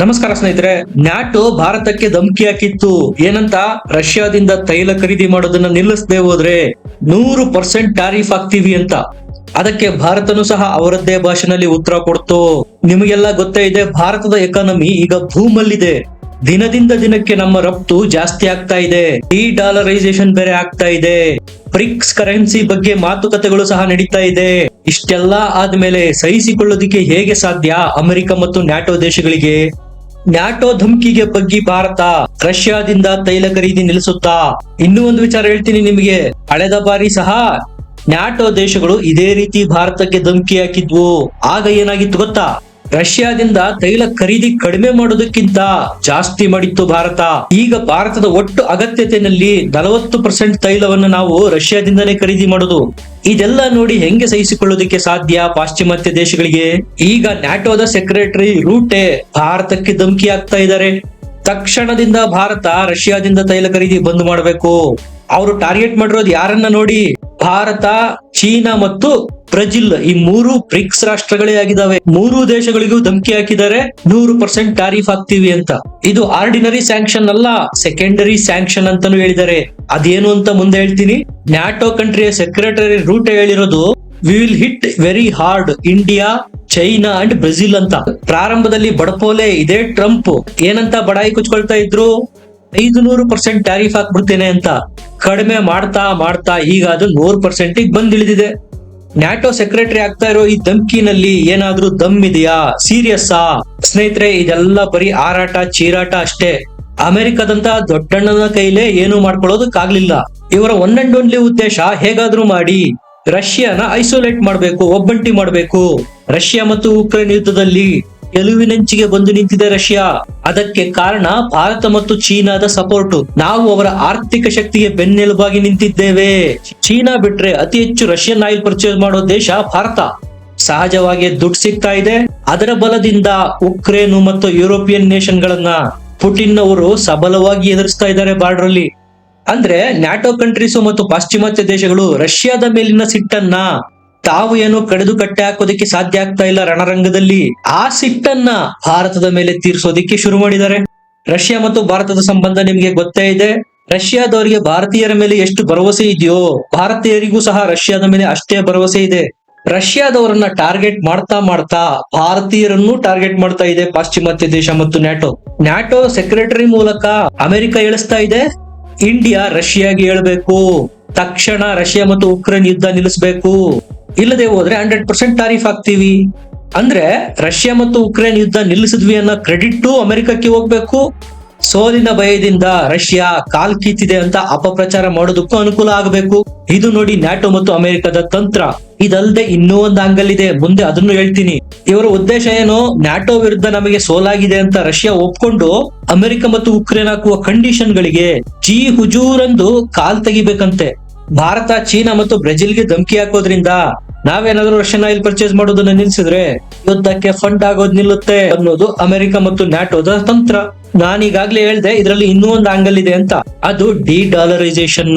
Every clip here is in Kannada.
ನಮಸ್ಕಾರ ಸ್ನೇಹಿತರೆ, ನ್ಯಾಟೋ ಭಾರತಕ್ಕೆ ಧಮಕಿ ಹಾಕಿತ್ತು ಏನಂತ? ರಷ್ಯಾದಿಂದ ತೈಲ ಖರೀದಿ ಮಾಡೋದನ್ನ ನಿಲ್ಲಿಸದೆ ಹೋದ್ರೆ ನೂರು ಪರ್ಸೆಂಟ್ ಟ್ಯಾರಿಫ್ ಆಗ್ತೀವಿ ಅಂತ. ಅದಕ್ಕೆ ಭಾರತನು ಸಹ ಅವರದ್ದೇ ಭಾಷೆನಲ್ಲಿ ಉತ್ತರ ಕೊಡ್ತು. ನಿಮಗೆಲ್ಲ ಗೊತ್ತೇ ಇದೆ, ಭಾರತದ ಎಕಾನಮಿ ಈಗ ಭೂಮಲ್ಲಿದೆ. ದಿನದಿಂದ ದಿನಕ್ಕೆ ನಮ್ಮ ರಫ್ತು ಜಾಸ್ತಿ ಆಗ್ತಾ ಇದೆ. ಡಿ ಡಾಲರೈಸೇಷನ್ ಬೇರೆ ಆಗ್ತಾ ಇದೆ. ಬ್ರಿಕ್ಸ್ ಕರೆನ್ಸಿ ಬಗ್ಗೆ ಮಾತುಕತೆಗಳು ಸಹ ನಡೀತಾ ಇದೆ. ಇಷ್ಟೆಲ್ಲಾ ಆದ್ಮೇಲೆ ಸಹಿಸಿಕೊಳ್ಳೋದಿಕ್ಕೆ ಹೇಗೆ ಸಾಧ್ಯ ಅಮೆರಿಕ ಮತ್ತು ನ್ಯಾಟೋ ದೇಶಗಳಿಗೆ? ನ್ಯಾಟೋ ಧಮ್ಕಿಗೆ ಬಗ್ಗಿ ಭಾರತ ರಷ್ಯಾದಿಂದ ತೈಲ ಖರೀದಿ ನಿಲ್ಲಿಸುತ್ತಾ? ಇನ್ನೂ ಒಂದು ವಿಚಾರ ಹೇಳ್ತೀನಿ ನಿಮಗೆ. ಕಳೆದ ಬಾರಿ ಸಹ ನ್ಯಾಟೋ ದೇಶಗಳು ಇದೇ ರೀತಿ ಭಾರತಕ್ಕೆ ಧಮಕಿ ಹಾಕಿದ್ವು. ಆಗ ಏನಾಗಿತ್ತು ಗೊತ್ತಾ? ರಷ್ಯಾದಿಂದ ತೈಲ ಖರೀದಿ ಕಡಿಮೆ ಮಾಡೋದಕ್ಕಿಂತ ಜಾಸ್ತಿ ಮಾಡಿತ್ತು ಭಾರತ. ಈಗ ಭಾರತದ ಒಟ್ಟು ಅಗತ್ಯತೆಯಲ್ಲಿ ನಲವತ್ತು ಪರ್ಸೆಂಟ್ ತೈಲವನ್ನು ನಾವು ರಷ್ಯಾದಿಂದನೇ ಖರೀದಿ ಮಾಡೋದು. ಇದೆಲ್ಲ ನೋಡಿ ಹೆಂಗೆ ಸಹಿಸಿಕೊಳ್ಳೋದಕ್ಕೆ ಸಾಧ್ಯ? ಪಾಶ್ಚಿಮಾತ್ಯ ದೇಶಗಳಿಗೆ? ಈಗ ನ್ಯಾಟೋದ ಸೆಕ್ರೆಟರಿ ರೂಟೆ ಭಾರತಕ್ಕೆ ಧಮಕಿ ಆಗ್ತಾ ಇದ್ದಾರೆ. ತಕ್ಷಣದಿಂದ ಭಾರತ ರಷ್ಯಾದಿಂದ ತೈಲ ಖರೀದಿ ಬಂದ್ ಮಾಡಬೇಕು. ಅವರು ಟಾರ್ಗೆಟ್ ಮಾಡಿರೋದು ಯಾರನ್ನ ನೋಡಿ? ಭಾರತ, ಚೀನಾ ಮತ್ತು ಬ್ರೆಜಿಲ್ ಈ ಮೂರು ಬ್ರಿಕ್ಸ್ ರಾಷ್ಟ್ರಗಳೇ ಆಗಿದಾವೆ ಮೂರು ದೇಶಗಳಿಗೂ ಧಮಕಿ ಹಾಕಿದ್ದಾರೆ. ನೂರು ಪರ್ಸೆಂಟ್ ಟಾರಿಫ್ ಹಾಕ್ತಿವಿ ಅಂತ. ಇದು ಆರ್ಡಿನರಿ ಸ್ಯಾಂಕ್ಷನ್ ಅಲ್ಲ, ಸೆಕೆಂಡರಿ ಸ್ಯಾಂಕ್ಷನ್ ಅಂತಾನು ಹೇಳಿದ್ದಾರೆ. ಅದೇನು ಅಂತ ಮುಂದೆ ಹೇಳ್ತೀನಿ. ನ್ಯಾಟೋ ಕಂಟ್ರಿಯ ಸೆಕ್ರೆಟರಿ ರೂಟ್ ಹೇಳಿರೋದು we will hit very hard India China and Brazil ಅಂತ. ಪ್ರಾರಂಭದಲ್ಲಿ ಬಡಪೋಲೆ, ಇದೇ ಟ್ರಂಪ್. ಏನಂತ ಬಡಾಯಿ ಕುಚ್ಕೊಳ್ತಾ ಇದ್ರು? ಐದು ನೂರು ಪರ್ಸೆಂಟ್ ಟ್ಯಾರಿಫ್ ಹಾಕ್ಬಿಡ್ತೇನೆ ಅಂತ. ಕಡಿಮೆ ಮಾಡ್ತಾ ಮಾಡ್ತಾ ಈಗ ಅದು ನೂರ್ ಪರ್ಸೆಂಟ್ ಬಂದಿಳಿದಿದೆ. ನ್ಯಾಟೋ ಸೆಕ್ರೆಟರಿ ಆಗ್ತಾ ಇರೋ ಈ ಧಮ್ಕಿನಲ್ಲಿ ಏನಾದ್ರೂ ದಮ್ ಇದೆಯಾ? ಸೀರಿಯಸ್ಸಾ? ಸ್ನೇಹಿತರೆ, ಇದೆಲ್ಲ ಬರೀ ಆರಾಟ, ಚೀರಾಟ ಅಷ್ಟೇ. ಅಮೆರಿಕದಂತ ದೊಡ್ಡಣ್ಣನ ಕೈಲೇ ಏನು ಮಾಡ್ಕೊಳ್ಳೋದಕ್ಕಾಗ್ಲಿಲ್ಲ. ಇವರ ಒನ್ ಅಂಡ್ ಓನ್ಲಿ ಉದ್ದೇಶ ಹೇಗಾದ್ರೂ ಮಾಡಿ ರಷ್ಯಾನ ಐಸೋಲೇಟ್ ಮಾಡಬೇಕು, ಒಬ್ಬಂಟಿ ಮಾಡಬೇಕು. ರಷ್ಯಾ ಮತ್ತು ಉಕ್ರೇನ್ ಯುದ್ಧದಲ್ಲಿ ಗೆಲುವಿನಂಚಿಗೆ ಬಂದು ನಿಂತಿದೆ ರಷ್ಯಾ. ಅದಕ್ಕೆ ಕಾರಣ ಭಾರತ ಮತ್ತು ಚೀನಾದ ಸಪೋರ್ಟ್ ನಾವು ಅವರ ಆರ್ಥಿಕ ಶಕ್ತಿಗೆ ಬೆನ್ನೆಲುಬಾಗಿ ನಿಂತಿದ್ದೇವೆ. ಚೀನಾ ಬಿಟ್ರೆ ಅತಿ ಹೆಚ್ಚು ರಷ್ಯನ್ ಆಯಿಲ್ ಪರ್ಚೇಸ್ ಮಾಡೋ ದೇಶ ಭಾರತ. ಸಹಜವಾಗಿ ದುಡ್ಡು ಸಿಗ್ತಾ ಇದೆ. ಅದರ ಬಲದಿಂದ ಉಕ್ರೇನ್ ಮತ್ತು ಯುರೋಪಿಯನ್ ನೇಷನ್ ಗಳನ್ನ ಪುಟಿನ್ ಅವರು ಸಬಲವಾಗಿ ಎದುರಿಸ್ತಾ ಇದ್ದಾರೆ ಬಾರ್ಡರ್ ಅಲ್ಲಿ ಅಂದ್ರೆ ನ್ಯಾಟೋ ಕಂಟ್ರೀಸು ಮತ್ತು ಪಾಶ್ಚಿಮಾತ್ಯ ದೇಶಗಳು ರಷ್ಯಾದ ಮೇಲಿನ ಸಿಟ್ಟನ್ನ ತಾವು ಏನು ಕಡಿದು ಕಟ್ಟೆ ಹಾಕೋದಕ್ಕೆ ಸಾಧ್ಯ ಆಗ್ತಾ ಇಲ್ಲ ರಣರಂಗದಲ್ಲಿ. ಆ ಸಿಟ್ಟನ್ನ ಭಾರತದ ಮೇಲೆ ತೀರಿಸೋದಿಕ್ಕೆ ಶುರು ಮಾಡಿದ್ದಾರೆ. ರಷ್ಯಾ ಮತ್ತು ಭಾರತದ ಸಂಬಂಧ ನಿಮ್ಗೆ ಗೊತ್ತೇ ಇದೆ. ರಷ್ಯಾದವರಿಗೆ ಭಾರತೀಯರ ಮೇಲೆ ಎಷ್ಟು ಭರವಸೆ ಇದೆಯೋ, ಭಾರತೀಯರಿಗೂ ಸಹ ರಷ್ಯಾದ ಮೇಲೆ ಅಷ್ಟೇ ಭರವಸೆ ಇದೆ. ರಷ್ಯಾದವರನ್ನ ಟಾರ್ಗೆಟ್ ಮಾಡ್ತಾ ಮಾಡ್ತಾ, ಭಾರತೀಯರನ್ನು ಟಾರ್ಗೆಟ್ ಮಾಡ್ತಾ ಇದೆ ಪಾಶ್ಚಿಮಾತ್ಯ ದೇಶ ಮತ್ತು ನ್ಯಾಟೋ. ನ್ಯಾಟೋ ಸೆಕ್ರೆಟರಿ ಮೂಲಕ ಅಮೆರಿಕ ಹೇಳಿಸ್ತಾ ಇದೆ. ಇಂಡಿಯಾ ರಷ್ಯಾಗೆ ಹೇಳ್ಬೇಕು ತಕ್ಷಣ ರಷ್ಯಾ ಮತ್ತು ಉಕ್ರೇನ್ ಯುದ್ಧ ನಿಲ್ಲಿಸಬೇಕು. ಇಲ್ಲದೆ ಹೋದ್ರೆ ಹಂಡ್ರೆಡ್ ಪರ್ಸೆಂಟ್ ತಾರೀಫ್ ಆಗ್ತೀವಿ ಅಂದ್ರೆ ರಷ್ಯಾ ಮತ್ತು ಉಕ್ರೇನ್ ಯುದ್ಧ ನಿಲ್ಲಿಸಿದ್ವಿ ಅನ್ನೋ ಕ್ರೆಡಿಟ್ ಅಮೆರಿಕಕ್ಕೆ ಹೋಗ್ಬೇಕು. ಸೋಲಿನ ಭಯದಿಂದ ರಷ್ಯಾ ಕಾಲ್ ಕೀತಿದೆ ಅಂತ ಅಪಪ್ರಚಾರ ಮಾಡೋದಕ್ಕೂ ಅನುಕೂಲ ಆಗಬೇಕು. ಇದು ನೋಡಿ ನ್ಯಾಟೋ ಮತ್ತು ಅಮೆರಿಕದ ತಂತ್ರ. ಇದಲ್ಲದೆ ಇನ್ನೂ ಒಂದು ಆಂಗಲ್ ಇದೆ. ಮುಂದೆ ಅದನ್ನು ಹೇಳ್ತೀನಿ. ಇವರ ಉದ್ದೇಶ ಏನು? ನ್ಯಾಟೋ ವಿರುದ್ಧ ನಮಗೆ ಸೋಲಾಗಿದೆ ಅಂತ ರಷ್ಯಾ ಒಪ್ಕೊಂಡು ಅಮೆರಿಕ ಮತ್ತು ಉಕ್ರೇನ್ ಹಾಕುವ ಕಂಡೀಷನ್ ಗಳಿಗೆ ಜಿ ಹುಜೂರಂದು ಕಾಲ್ ತೆಗಿಬೇಕಂತೆ. ಭಾರತ, ಚೀನಾ ಮತ್ತು ಬ್ರೆಜಿಲ್ಗೆ ಧಮಕಿ ಹಾಕೋದ್ರಿಂದ ನಾವೇನಾದ್ರೂ ರಷ್ಯನ್ ಆಯಿಲ್ ಪರ್ಚೇಸ್ ಮಾಡೋದನ್ನ ನಿಲ್ಸಿದ್ರೆ ಯುದ್ಧಕ್ಕೆ ಫಂಡ್ ಆಗೋದ್ ನಿಲ್ಲುತ್ತೆ ಅನ್ನೋದು ಅಮೆರಿಕ ಮತ್ತು ನ್ಯಾಟೋದ ತಂತ್ರ. ನಾನೀಗಾಗ್ಲೇ ಹೇಳ್ದೆ, ಇದರಲ್ಲಿ ಇನ್ನೂ ಒಂದು ಆಂಗಲ್ ಇದೆ ಅಂತ. ಅದು ಡಿ ಡಾಲರೈಸೇಷನ್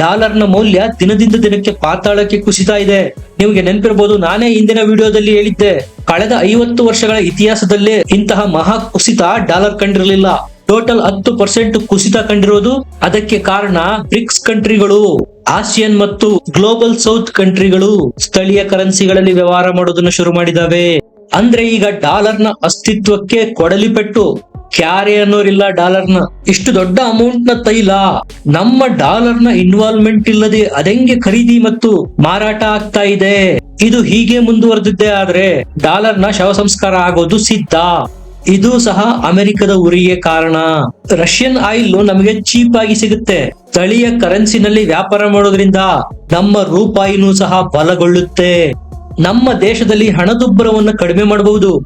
ಡಾಲರ್ನ ಮೌಲ್ಯ ದಿನದಿಂದ ದಿನಕ್ಕೆ ಪಾತಾಳಕ್ಕೆ ಕುಸಿತಾ ಇದೆ. ನಿಮಗೆ ನೆನಪಿರಬಹುದು ನಾನೇ ಇಂದಿನ ವಿಡಿಯೋದಲ್ಲಿ ಹೇಳಿದ್ದೆ, ಕಳೆದ ಐವತ್ತು ವರ್ಷಗಳ ಇತಿಹಾಸದಲ್ಲೇ ಇಂತಹ ಮಹಾ ಕುಸಿತ ಡಾಲರ್ ಕಂಡಿರಲಿಲ್ಲ. ಟೋಟಲ್ ಹತ್ತು ಪರ್ಸೆಂಟ್ ಕುಸಿತ ಕಂಡಿರೋದು. ಅದಕ್ಕೆ ಕಾರಣ ಬ್ರಿಕ್ಸ್ ಕಂಟ್ರಿಗಳು, ಆಸಿಯನ್ ಮತ್ತು ಗ್ಲೋಬಲ್ ಸೌತ್ ಕಂಟ್ರಿಗಳು ಸ್ಥಳೀಯ ಕರೆನ್ಸಿಗಳಲ್ಲಿ ವ್ಯವಹಾರ ಮಾಡೋದನ್ನ ಶುರು ಮಾಡಿದಾವೆ. ಅಂದ್ರೆ ಈಗ ಡಾಲರ್ನ ಅಸ್ತಿತ್ವಕ್ಕೆ ಕೊಡಲಿಪೆಟ್ಟು ಕ್ಯಾರೆ ಅನ್ನೋರಿಲ್ಲ ಡಾಲರ್ನ ಇಷ್ಟು ದೊಡ್ಡ ಅಮೌಂಟ್ನ ತೈಲ ನಮ್ಮ ಡಾಲರ್ನ ಇನ್ವಾಲ್ವ್ಮೆಂಟ್ ಇಲ್ಲದೆ ಅದೆಂಗೆ ಖರೀದಿ ಮತ್ತು ಮಾರಾಟ ಆಗ್ತಾ ಇದೆ. ಇದು ಹೀಗೆ ಮುಂದುವರೆದಿದ್ದೆ ಆದ್ರೆ ಡಾಲರ್ನ ಶವ ಸಂಸ್ಕಾರ ಆಗೋದು ಸಿದ್ಧ. ಇದು ಸಹ ಅಮೆರಿಕದ ಉರಿಗೆ ಕಾರಣ. ರಷ್ಯನ್ ಆಯಿಲ್ ನಮಗೆ ಚೀಪ್ ಆಗಿ ಸಿಗುತ್ತೆ. ಸ್ಥಳೀಯ ಕರೆನ್ಸಿನಲ್ಲಿ ವ್ಯಾಪಾರ ಮಾಡೋದ್ರಿಂದ ನಮ್ಮ ರೂಪಾಯಿನೂ ಸಹ ಬಲಗೊಳ್ಳುತ್ತೆ. ನಮ್ಮ ದೇಶದಲ್ಲಿ ಹಣದುಬ್ಬರವನ್ನು ಕಡಿಮೆ ಮಾಡಬಹುದು.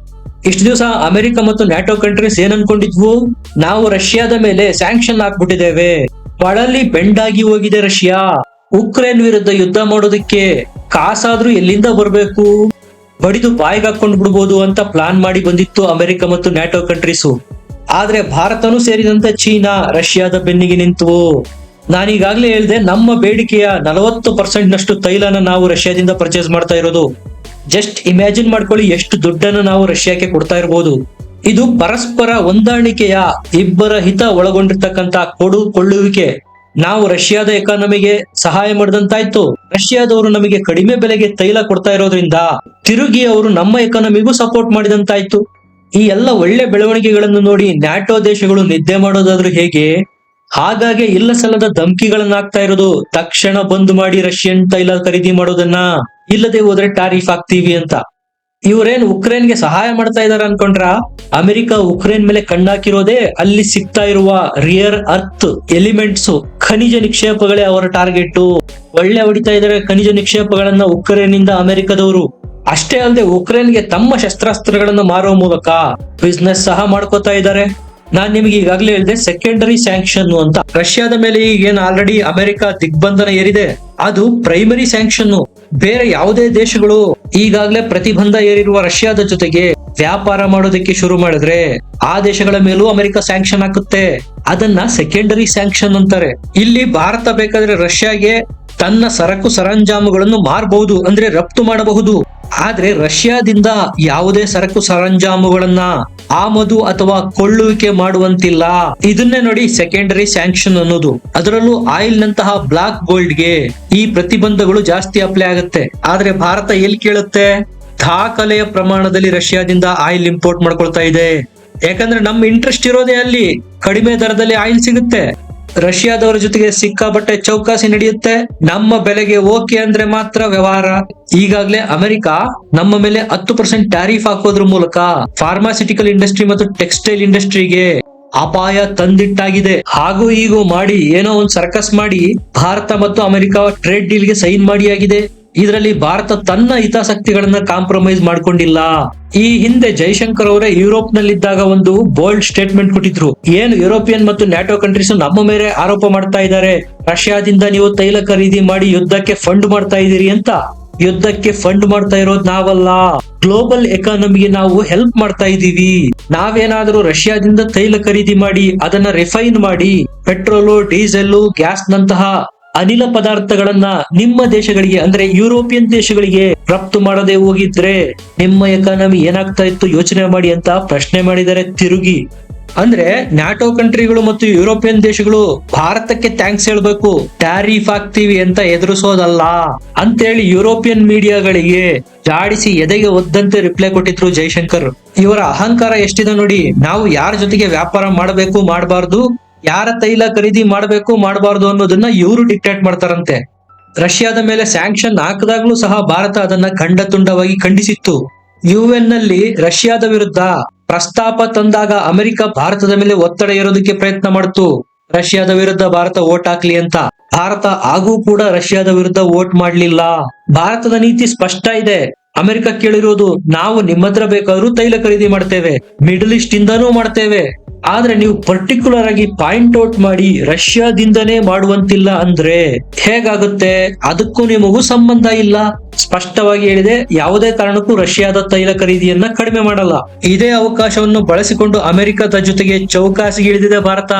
ಇಷ್ಟು ದಿವಸ ಅಮೆರಿಕ ಮತ್ತು ನ್ಯಾಟೋ ಕಂಟ್ರೀಸ್ ಏನ್ ಅನ್ಕೊಂಡಿದ್ವು ನಾವು ರಷ್ಯಾದ ಮೇಲೆ ಸ್ಯಾಂಕ್ಷನ್ ಹಾಕ್ಬಿಟ್ಟಿದ್ದೇವೆ. ಬಳಲಿ ಬೆಂಡಾಗಿ ಹೋಗಿದೆ ರಷ್ಯಾ. ಉಕ್ರೇನ್ ವಿರುದ್ಧ ಯುದ್ಧ ಮಾಡೋದಕ್ಕೆ ಕಾಸಾದ್ರೂ ಎಲ್ಲಿಂದ ಬರಬೇಕು? ಬಡಿದು ಬಾಯಿಗೆ ಹಾಕೊಂಡು ಬಿಡ್ಬೋದು ಅಂತ ಪ್ಲಾನ್ ಮಾಡಿ ಬಂದಿತ್ತು ಅಮೆರಿಕ ಮತ್ತು ನ್ಯಾಟೋ ಕಂಟ್ರೀಸು ಆದ್ರೆ ಭಾರತನೂ ಸೇರಿದಂತೆ ಚೀನಾ, ರಷ್ಯಾದ ಬೆನ್ನಿಗೆ ನಿಂತು ನಾನೀಗಾಗಲೇ ಹೇಳಿದೆ, ನಮ್ಮ ಬೇಡಿಕೆಯ ನಲವತ್ತು ಪರ್ಸೆಂಟ್ ನಷ್ಟು ತೈಲನ ನಾವು ರಷ್ಯಾದಿಂದ ಪರ್ಚೇಸ್ ಮಾಡ್ತಾ ಇರೋದು. ಜಸ್ಟ್ ಇಮ್ಯಾಜಿನ್ ಮಾಡ್ಕೊಳ್ಳಿ ಎಷ್ಟು ದುಡ್ಡನ್ನು ನಾವು ರಷ್ಯಾಕ್ಕೆ ಕೊಡ್ತಾ ಇರಬಹುದು ಇದು ಪರಸ್ಪರ ಹೊಂದಾಣಿಕೆಯ ಇಬ್ಬರ ಹಿತ ಒಳಗೊಂಡಿರ್ತಕ್ಕಂತ ಕೊಡು ಕೊಳ್ಳುವಿಕೆ. ನಾವು ರಷ್ಯಾದ ಎಕಾನಮಿಗೆ ಸಹಾಯ ಮಾಡಿದಂತಾಯ್ತು. ರಷ್ಯಾದವರು ನಮಗೆ ಕಡಿಮೆ ಬೆಲೆಗೆ ತೈಲ ಕೊಡ್ತಾ ಇರೋದ್ರಿಂದ ತಿರುಗಿ ಅವರು ನಮ್ಮ ಎಕಾನಮಿಗೂ ಸಪೋರ್ಟ್ ಮಾಡಿದಂತಾಯ್ತು. ಈ ಎಲ್ಲ ಒಳ್ಳೆ ಬೆಳವಣಿಗೆಗಳನ್ನು ನೋಡಿ ನ್ಯಾಟೋ ದೇಶಗಳು ನಿದ್ದೆ ಮಾಡೋದಾದ್ರೂ ಹೇಗೆ? ಹಾಗಾಗಿ ಇಲ್ಲ ಸಲ್ಲದ ಧಮಕಿಗಳನ್ನಾಗ್ತಾ ಇರೋದು ತಕ್ಷಣ ಬಂದ್ ಮಾಡಿ ರಷ್ಯನ್ ತೈಲ ಖರೀದಿ ಮಾಡೋದನ್ನ. ಇಲ್ಲದೆ ಹೋದ್ರೆ ಟಾರಿಫ್ ಹಾಕ್ತೀವಿ ಅಂತ. ಇವರೇನ್ ಉಕ್ರೇನ್ಗೆ ಸಹಾಯ ಮಾಡ್ತಾ ಇದಾರೆ ಅನ್ಕೊಂಡ್ರ? ಅಮೆರಿಕ ಉಕ್ರೇನ್ ಮೇಲೆ ಕಣ್ಣಾಕಿರೋದೇ ಅಲ್ಲಿ ಸಿಗ್ತಾ ಇರುವ ರಿಯರ್ ಅರ್ತ್ ಎಲಿಮೆಂಟ್ಸ್ ಖನಿಜ ನಿಕ್ಷೇಪಗಳೇ ಅವರ ಟಾರ್ಗೆಟ್ ಒಳ್ಳೆ ಹೊಡಿತಾ ಇದಾರೆ ಖನಿಜ ನಿಕ್ಷೇಪಗಳನ್ನ ಉಕ್ರೇನಿಂದ ಅಮೆರಿಕದವರು. ಅಷ್ಟೇ ಅಲ್ಲದೆ ಉಕ್ರೇನ್ಗೆ ತಮ್ಮ ಶಸ್ತ್ರಾಸ್ತ್ರಗಳನ್ನು ಮಾರುವ ಮೂಲಕ ಬಿಸ್ನೆಸ್ ಸಹ ಮಾಡ್ಕೋತಾ ಇದ್ದಾರೆ ನಾನ್ ನಿಮಗೆ ಈಗಾಗಲೇ ಹೇಳಿದೆ ಸೆಕೆಂಡರಿ ಸ್ಯಾಂಕ್ಷನ್ ಅಂತ. ರಷ್ಯಾದ ಮೇಲೆ ಈಗ ಏನ್ ಆಲ್ರೆಡಿ ಅಮೆರಿಕ ದಿಗ್ಬಂಧನ ಏರಿದೆ, ಅದು ಪ್ರೈಮರಿ ಸ್ಯಾಂಕ್ಷನ್ ಬೇರೆ ಯಾವುದೇ ದೇಶಗಳು ಈಗಾಗಲೇ ಪ್ರತಿಬಂಧ ಏರಿರುವ ರಷ್ಯಾದ ಜೊತೆಗೆ ವ್ಯಾಪಾರ ಮಾಡೋದಕ್ಕೆ ಶುರು ಮಾಡಿದ್ರೆ, ಆ ದೇಶಗಳ ಮೇಲೂ ಅಮೆರಿಕ ಸ್ಯಾಂಕ್ಷನ್ ಹಾಕುತ್ತೆ. ಅದನ್ನ ಸೆಕೆಂಡರಿ ಸ್ಯಾಂಕ್ಷನ್ ಅಂತಾರೆ. ಇಲ್ಲಿ ಭಾರತ ಬೇಕಾದ್ರೆ ರಷ್ಯಾಗೆ ತನ್ನ ಸರಕು ಸರಂಜಾಮುಗಳನ್ನು ಮಾರಬಹುದು ಅಂದ್ರೆ ರಫ್ತು ಮಾಡಬಹುದು. ಆದ್ರೆ ರಷ್ಯಾದಿಂದ ಯಾವುದೇ ಸರಕು ಸರಂಜಾಮುಗಳನ್ನ ಆಮದು ಅಥವಾ ಕೊಳ್ಳುವಿಕೆ ಮಾಡುವಂತಿಲ್ಲ. ಇದನ್ನೇ ನೋಡಿ ಸೆಕೆಂಡರಿ ಸ್ಯಾಂಕ್ಷನ್ ಅನ್ನೋದು. ಅದರಲ್ಲೂ ಆಯಿಲ್ ನಂತಹ ಬ್ಲಾಕ್ ಗೋಲ್ಡ್ಗೆ ಈ ಪ್ರತಿಬಂಧಗಳು ಜಾಸ್ತಿ ಅಪ್ಲೈ ಆಗುತ್ತೆ. ಆದ್ರೆ ಭಾರತ ಎಲ್ಲಿ ಕೇಳುತ್ತೆ? ದಾಖಲೆಯ ಪ್ರಮಾಣದಲ್ಲಿ ರಷ್ಯಾದಿಂದ ಆಯಿಲ್ ಇಂಪೋರ್ಟ್ ಮಾಡ್ಕೊಳ್ತಾ ಇದೆ. ಯಾಕಂದ್ರೆ ನಮ್ಮ ಇಂಟ್ರೆಸ್ಟ್ ಇರೋದೇ ಅಲ್ಲಿ. ಕಡಿಮೆ ದರದಲ್ಲಿ ಆಯಿಲ್ ಸಿಗುತ್ತೆ. ರಷ್ಯಾದವರ ಜೊತೆಗೆ ಸಿಕ್ಕಾಪಟ್ಟೆ ಚೌಕಾಸಿ ನಡೆಯುತ್ತೆ. ನಮ್ಮ ಬೆಲೆಗೆ ಓಕೆ ಅಂದ್ರೆ ಮಾತ್ರ ವ್ಯವಹಾರ. ಈಗಾಗಲೇ ಅಮೆರಿಕ ನಮ್ಮ ಮೇಲೆ ಹತ್ತು ಪರ್ಸೆಂಟ್ ಟ್ಯಾರಿಫ್ ಹಾಕೋದ್ರ ಮೂಲಕ ಫಾರ್ಮಾಸಿಟಿಕಲ್ ಇಂಡಸ್ಟ್ರಿ ಮತ್ತು ಟೆಕ್ಸ್ಟೈಲ್ ಇಂಡಸ್ಟ್ರಿಗೆ ಅಪಾಯ ತಂದಿಟ್ಟಾಗಿದೆ. ಹಾಗೂ ಹೀಗೂ ಮಾಡಿ ಏನೋ ಒಂದು ಸರ್ಕಸ್ ಮಾಡಿ ಭಾರತ ಮತ್ತು ಅಮೆರಿಕ ಟ್ರೇಡ್ ಡೀಲ್ಗೆ ಸೈನ್ ಮಾಡಿ ಆಗಿದೆ ಇದರಲ್ಲಿ ಭಾರತ ತನ್ನ ಹಿತಾಸಕ್ತಿಗಳನ್ನ ಕಾಂಪ್ರಮೈಸ್ ಮಾಡ್ಕೊಂಡಿಲ್ಲ. ಈ ಹಿಂದೆ ಜೈಶಂಕರ್ ಅವರೇ ಯುರೋಪ್ ನಲ್ಲಿದ್ದಾಗ ಒಂದು ಬೋಲ್ಡ್ ಸ್ಟೇಟ್ಮೆಂಟ್ ಕೊಟ್ಟಿದ್ರು. ಏನು ಯುರೋಪಿಯನ್ ಮತ್ತು ನ್ಯಾಟೋ ಕಂಟ್ರೀಸ್ ನಮ್ಮ ಮೇಲೆ ಆರೋಪ ಮಾಡ್ತಾ ಇದ್ದಾರೆ. ರಷ್ಯಾದಿಂದ ನೀವು ತೈಲ ಖರೀದಿ ಮಾಡಿ ಯುದ್ಧಕ್ಕೆ ಫಂಡ್ ಮಾಡ್ತಾ ಇದ್ದೀರಿ ಅಂತ ಯುದ್ಧಕ್ಕೆ ಫಂಡ್ ಮಾಡ್ತಾ ಇರೋದು ನಾವಲ್ಲ. ಗ್ಲೋಬಲ್ ಎಕಾನಮಿಗೆ ನಾವು ಹೆಲ್ಪ್ ಮಾಡ್ತಾ ಇದ್ದೀವಿ. ನಾವೇನಾದ್ರೂ ರಷ್ಯಾದಿಂದ ತೈಲ ಖರೀದಿ ಮಾಡಿ ಅದನ್ನ ರಿಫೈನ್ ಮಾಡಿ ಪೆಟ್ರೋಲು ಡೀಸೆಲ್ ಗ್ಯಾಸ್ ನಂತಹ ಅನಿಲ ಪದಾರ್ಥಗಳನ್ನ ನಿಮ್ಮ ದೇಶಗಳಿಗೆ, ಅಂದ್ರೆ ಯುರೋಪಿಯನ್ ದೇಶಗಳಿಗೆ ರಫ್ತು ಮಾಡದೆ ಹೋಗಿದ್ರೆ ನಿಮ್ಮ ಎಕಾನಮಿ ಏನಾಗ್ತಾ ಇತ್ತು ಯೋಚನೆ ಮಾಡಿ ಅಂತ ಪ್ರಶ್ನೆ ಮಾಡಿದರೆ ತಿರುಗಿ. ಅಂದ್ರೆ ನ್ಯಾಟೋ ಕಂಟ್ರಿಗಳು ಮತ್ತು ಯುರೋಪಿಯನ್ ದೇಶಗಳು ಭಾರತಕ್ಕೆ ಥ್ಯಾಂಕ್ಸ್ ಹೇಳ್ಬೇಕು, ಟ್ಯಾರಿಫ್ ಹಾಕ್ತೀವಿ ಅಂತ ಎದುರಿಸೋದಲ್ಲ ಅಂತೇಳಿ ಯುರೋಪಿಯನ್ ಮೀಡಿಯಾಗಳಿಗೆ ಜಾಡಿಸಿ ಎದೆಗೆ ಒದ್ದಂತೆ ರಿಪ್ಲೈ ಕೊಟ್ಟಿದ್ರು ಜೈಶಂಕರ್. ಇವರ ಅಹಂಕಾರ ಎಷ್ಟಿದೆ ನೋಡಿ, ನಾವು ಯಾರ ಜೊತೆಗೆ ವ್ಯಾಪಾರ ಮಾಡಬೇಕು, ಮಾಡಬಾರ್ದು? ಯಾರ ತೈಲ ಖರೀದಿ ಮಾಡಬೇಕು, ಮಾಡಬಾರ್ದು ಅನ್ನೋದನ್ನ ಇವರು ಡಿಕ್ಟೇಟ್ ಮಾಡ್ತಾರಂತೆ. ರಷ್ಯಾದ ಮೇಲೆ ಸ್ಯಾಂಕ್ಷನ್ ಹಾಕದಾಗ್ಲೂ ಸಹ ಭಾರತ ಅದನ್ನ ಖಂಡ ತುಂಡವಾಗಿ ಖಂಡಿಸಿತ್ತು ಯುಎನ್ನಲ್ಲಿ ರಷ್ಯಾದ ವಿರುದ್ಧ ಪ್ರಸ್ತಾಪ ತಂದಾಗ ಅಮೆರಿಕ ಭಾರತದ ಮೇಲೆ ಒತ್ತಡ ಇರೋದಕ್ಕೆ ಪ್ರಯತ್ನ ಮಾಡ್ತು. ರಷ್ಯಾದ ವಿರುದ್ಧ ಭಾರತ ಓಟ್ ಹಾಕ್ಲಿ ಅಂತ. ಭಾರತ ಆಗೂ ಕೂಡ ರಷ್ಯಾದ ವಿರುದ್ಧ ವೋಟ್ ಮಾಡ್ಲಿಲ್ಲ. ಭಾರತದ ನೀತಿ ಸ್ಪಷ್ಟ ಇದೆ. ಅಮೆರಿಕ ಕೇಳಿರೋದು ನಾವು ನಿಮ್ಮತ್ರ ಬೇಕಾದ್ರೂ ತೈಲ ಖರೀದಿ ಮಾಡ್ತೇವೆ. ಮಿಡಲ್ ಈಸ್ಟ್ ಇಂದಾನೂ ಮಾಡ್ತೇವೆ. ಆದ್ರೆ ನೀವು ಪರ್ಟಿಕ್ಯುಲರ್ ಆಗಿ ಪಾಯಿಂಟ್ ಔಟ್ ಮಾಡಿ ರಷ್ಯಾದಿಂದನೇ ಮಾಡುವಂತಿಲ್ಲ ಅಂದ್ರೆ ಹೇಗಾಗುತ್ತೆ? ಅದಕ್ಕೂ ನಿಮಗೂ ಸಂಬಂಧ ಇಲ್ಲ. ಸ್ಪಷ್ಟವಾಗಿ ಹೇಳಿದೆ, ಯಾವುದೇ ಕಾರಣಕ್ಕೂ ರಷ್ಯಾದ ತೈಲ ಖರೀದಿಯನ್ನ ಕಡಿಮೆ ಮಾಡಲ್ಲ. ಇದೇ ಅವಕಾಶವನ್ನು ಬಳಸಿಕೊಂಡು ಅಮೆರಿಕದ ಜೊತೆಗೆ ಚೌಕಾಸಿಗೆ ಇಳಿದಿದೆ ಭಾರತ.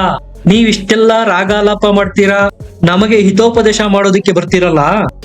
ನೀವ್ ಇಷ್ಟೆಲ್ಲ ರಾಗಾಲಾಪ ಮಾಡ್ತೀರಾ? ನಮಗೆ ಹಿತೋಪದೇಶ ಮಾಡೋದಕ್ಕೆ ಬರ್ತೀರಲ್ಲ?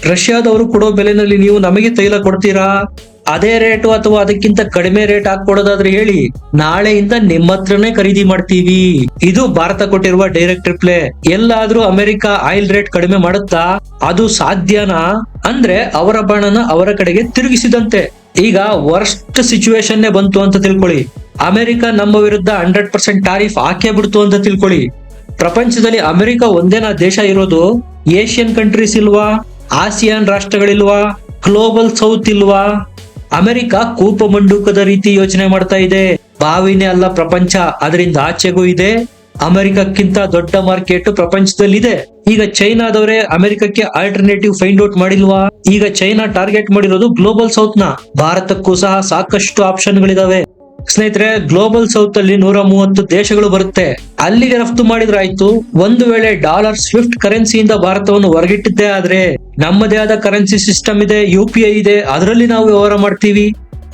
ರಷ್ಯಾದವರು ಕೊಡೋ ಬೆಲೆನಲ್ಲಿ ನೀವು ನಮಗೆ ತೈಲ ಕೊಡ್ತೀರಾ? ಅದೇ ರೇಟು ಅಥವಾ ಅದಕ್ಕಿಂತ ಕಡಿಮೆ ರೇಟ್ ಹಾಕೊಡೋದಾದ್ರೆ ಹೇಳಿ, ನಾಳೆಯಿಂದ ನಿಮ್ಮ ಹತ್ರನೇ ಖರೀದಿ ಮಾಡ್ತೀವಿ. ಇದು ಭಾರತ ಕೊಟ್ಟಿರುವ ಡೈರೆಕ್ಟ್ ರಿಪ್ಲೈ. ಎಲ್ಲಾದ್ರೂ ಅಮೆರಿಕ ಆಯಿಲ್ ರೇಟ್ ಕಡಿಮೆ ಮಾಡುತ್ತಾ? ಅದು ಸಾಧ್ಯನಾ? ಅಂದ್ರೆ ಅವರ ಬಾಣನ ಅವರ ಕಡೆಗೆ ತಿರುಗಿಸಿದಂತೆ. ಈಗ ವರ್ಸ್ಟ್ ಸಿಚುವೇಶನ್ ಬಂತು ಅಂತ ತಿಳ್ಕೊಳ್ಳಿ. ಅಮೆರಿಕ ನಮ್ಮ ವಿರುದ್ಧ ಹಂಡ್ರೆಡ್ ಪರ್ಸೆಂಟ್ ಟಾರಿಫ್ ಹಾಕೇ ಬಿಡ್ತು ಅಂತ ತಿಳ್ಕೊಳ್ಳಿ. ಪ್ರಪಂಚದಲ್ಲಿ ಅಮೆರಿಕ ಒಂದೇನಾ ದೇಶ ಇರೋದು, ಏಷ್ಯನ್ ಕಂಟ್ರೀಸ್ ಇಲ್ವಾ? ಆಸಿಯಾನ್ ರಾಷ್ಟ್ರಗಳಿಲ್ವಾ? ಗ್ಲೋಬಲ್ ಸೌತ್ ಇಲ್ವಾ? ಅಮೆರಿಕ ಕೂಪ ಮಂಡೂಕದ ರೀತಿ ಯೋಚನೆ ಮಾಡ್ತಾ ಇದೆ. ಬಾವಿನೇ ಅಲ್ಲ ಪ್ರಪಂಚ, ಅದರಿಂದ ಆಚೆಗೂ ಇದೆ. ಅಮೆರಿಕಕ್ಕಿಂತ ದೊಡ್ಡ ಮಾರ್ಕೆಟ್ ಪ್ರಪಂಚದಲ್ಲಿದೆ. ಈಗ ಚೈನಾದವರೇ ಅಮೆರಿಕಕ್ಕೆ ಆಲ್ಟರ್ನೇಟಿವ್ ಫೈಂಡ್ ಔಟ್ ಮಾಡಿಲ್ವಾ? ಈಗ ಚೈನಾ ಟಾರ್ಗೆಟ್ ಮಾಡಿರೋದು ಗ್ಲೋಬಲ್ ಸೌತ್ನ. ಭಾರತಕ್ಕೂ ಸಹ ಸಾಕಷ್ಟು ಆಪ್ಷನ್ಗಳಿದಾವೆ ಸ್ನೇಹಿತರೆ ಗ್ಲೋಬಲ್ ಸೌತ್ ಅಲ್ಲಿ ನೂರ ಮೂವತ್ತು ದೇಶಗಳು ಬರುತ್ತೆ. ಅಲ್ಲಿಗೆ ರಫ್ತು ಮಾಡಿದ್ರಾಯ್ತು. ಒಂದು ವೇಳೆ ಡಾಲರ್ ಸ್ವಿಫ್ಟ್ ಕರೆನ್ಸಿಯಿಂದ ಭಾರತವನ್ನು ಹೊರಗಿಟ್ಟಿದ್ದೇ ಆದ್ರೆ ನಮ್ಮದೇ ಆದ ಕರೆನ್ಸಿ ಸಿಸ್ಟಮ್ ಇದೆ ಯು ಇದೆ, ಅದರಲ್ಲಿ ನಾವು ವ್ಯವಹಾರ ಮಾಡ್ತೀವಿ.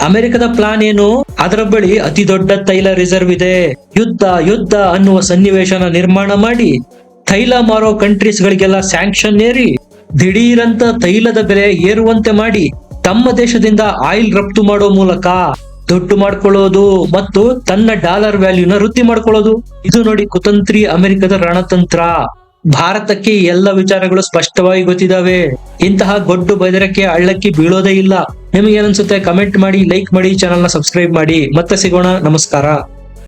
ಅಮೆರಿಕದ ಪ್ಲಾನ್ ಏನು? ಅದರ ಬಳಿ ಅತಿ ದೊಡ್ಡ ತೈಲ ರಿಸರ್ವ್ ಇದೆ. ಯುದ್ಧ ಯುದ್ಧ ಅನ್ನುವ ಸನ್ನಿವೇಶನ ನಿರ್ಮಾಣ ಮಾಡಿ, ತೈಲ ಮಾರೋ ಕಂಟ್ರೀಸ್ ಗಳಿಗೆಲ್ಲ ಸ್ಯಾಂಕ್ಷನ್ ಏರಿ, ದಿಢೀರಂತ ತೈಲದ ಬೆಲೆ ಏರುವಂತೆ ಮಾಡಿ, ತಮ್ಮ ದೇಶದಿಂದ ಆಯಿಲ್ ರಫ್ತು ಮಾಡೋ ಮೂಲಕ ದುಡ್ಡು ಮಾಡ್ಕೊಳ್ಳೋದು ಮತ್ತು ತನ್ನ ಡಾಲರ್ ವ್ಯಾಲ್ಯೂನ ವೃದ್ಧಿ ಮಾಡ್ಕೊಳ್ಳೋದು. ಇದು ನೋಡಿ ಕುತಂತ್ರಿ ಅಮೆರಿಕದ ರಣತಂತ್ರ. ಭಾರತಕ್ಕೆ ಎಲ್ಲ ವಿಚಾರಗಳು ಸ್ಪಷ್ಟವಾಗಿ ಗೊತ್ತಿದಾವೆ ಇಂತಹ ಗೊಡ್ಡು ಬೆದರಿಕೆ ಹಳ್ಳಕ್ಕೆ ಬೀಳೋದೇ ಇಲ್ಲ. ನಿಮಗೆ ಏನನ್ಸುತ್ತೆ ಕಮೆಂಟ್ ಮಾಡಿ ಲೈಕ್ ಮಾಡಿ ಚಾನಲ್ನ ಸಬ್ಸ್ಕ್ರೈಬ್ ಮಾಡಿ. ಮತ್ತೆ ಸಿಗೋಣ. ನಮಸ್ಕಾರ.